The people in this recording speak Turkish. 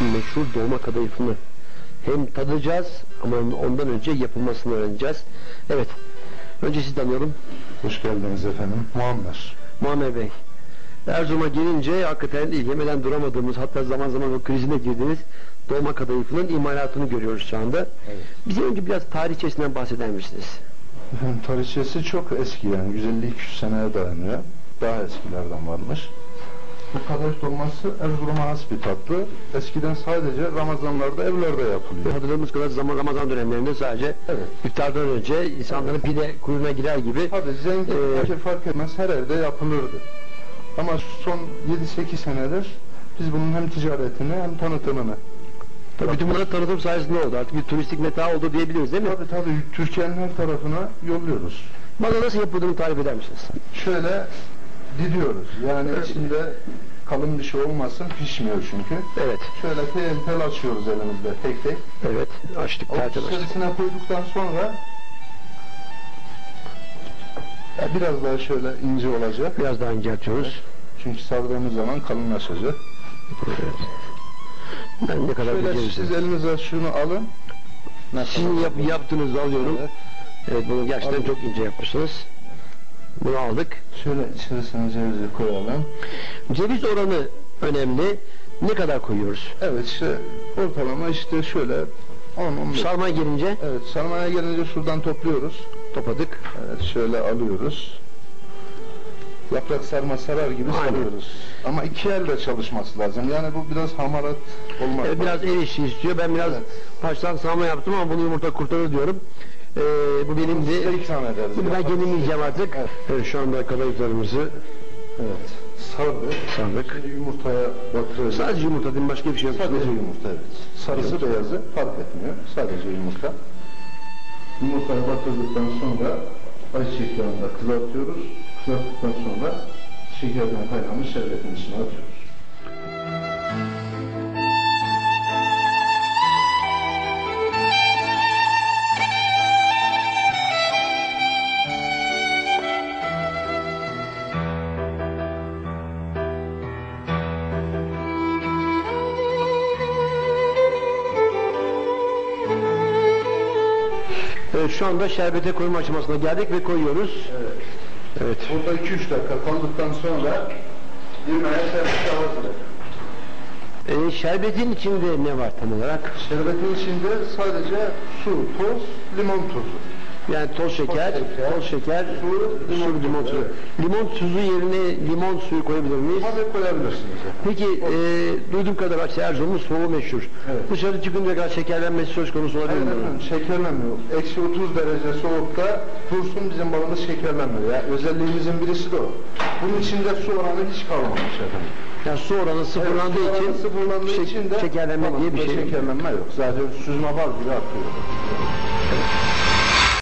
şu meşhur dolma kadayıfını hem tadacağız ama ondan önce yapılmasını öğreneceğiz. Evet. Önce sizi tanıyalım. Hoş geldiniz efendim. Muammer. Muammer Bey. Erzurum'a gelince hakikaten yemeden duramadığımız hatta zaman zaman o krizine girdiğiniz dolma kadayıfının imalatını görüyoruz şu anda. Evet. Bize önce biraz tarihçesinden bahseder misiniz? Efendim tarihçesi çok eski yani 150-200 seneye dayanıyor. Daha eskilerden varmış. Bu kadayıf dolması Erzurum'a has bir tatlı. Eskiden sadece Ramazanlarda evlerde yapılıyor. Hatırladığımız kadar zaman Ramazan dönemlerinde sadece Evet. iftardan önce insanların pide kuyruğuna girer gibi Tabii zengin, Ee, fakir fark etmez her evde yapılırdı. Ama son 7-8 senedir biz bunun hem ticaretini hem tanıtımını Tabii bütün bunlar tanıtım sayesinde oldu. Artık bir turistik meta oldu diyebiliriz değil mi? Tabii tabii Türkiye'nin her tarafına yolluyoruz. Bana nasıl yapıldığını tarif eder misiniz? Şöyle didiyoruz. Yani içinde kalın bir şey olmasın, pişmiyor çünkü. Evet, Şöyle tel tel açıyoruz elimizde tek tek. evet. Açtık, Avuç tertemiz açtık. içerisine koyduktan sonra ya biraz daha şöyle ince olacak. Biraz daha inceltiyoruz. Çünkü sardığımız zaman kalınlaşacak. Evet. Ben ne kadar Şöyle siz elinize şunu alın. Ne Sizin yap, yaptığınızı alıyorum. Evet. Evet, bunu gerçekten Alın. çok ince yapmışsınız. Bunu aldık. Şöyle içerisine cevizi koyalım. Ceviz oranı önemli. Ne kadar koyuyoruz? Evet işte ortalama işte şöyle 10-15. Sarmaya gelince Evet sarmaya gelince şuradan topluyoruz. topladık. Evet şöyle alıyoruz. Yaprak sarma sarar gibi Aynen. sarıyoruz. Ama iki elle çalışması lazım. Yani bu biraz hamarat olmak Evet, biraz el işi istiyor. Ben biraz Evet. baştan sarma yaptım ama bunu yumurta kurtarır diyorum. Ee, bu benim de... ikram ederiz. Bunu ben kendim yiyeceğim artık. Evet. Evet, şu anda kadayıflarımızı Evet. Sardık. sardık. Şimdi yumurtaya batırıyoruz. Sadece yumurta değil? Başka bir şey yok. Sadece yumurta evet. Sarısı beyazı fark etmiyor. Sadece yumurta. Yumurtaya batırdıktan sonra ayçiçek yağında kızartıyoruz. Kızarttıktan sonra şekerden kaynamış şerbetin içine atıyoruz. Evet, şu anda şerbete koyma aşamasına geldik ve koyuyoruz. Evet. Evet. Burada 2-3 dakika kaldıktan sonra yemeğe servise hazır. Ee, şerbetin içinde ne var tam olarak? Şerbetin içinde sadece su, toz, limon tuzu. Yani toz şeker, Toz şeker, su, limon limon suyu. Limon tuzu yerine limon suyu koyabilir miyiz? Tabii koyabilirsiniz. Peki e, duyduğum kadarıyla işte Erzurum'un soğuğu meşhur. Evet. Dışarı çıkınca kadar şekerlenmesi söz konusu olabilir mi? efendim şekerlenmiyor. Eksi 30 derece soğukta dursun bizim balımız şekerlenmiyor. Ya, özelliğimizin birisi de o. Bunun içinde su oranı hiç kalmamış efendim. Yani su oranı sıfırlandığı Evet, su için sıfırlandığı şek- için de şekerlenme diye bir şey yok. şekerlenme yok. Zaten süzme bal gibi akıyor.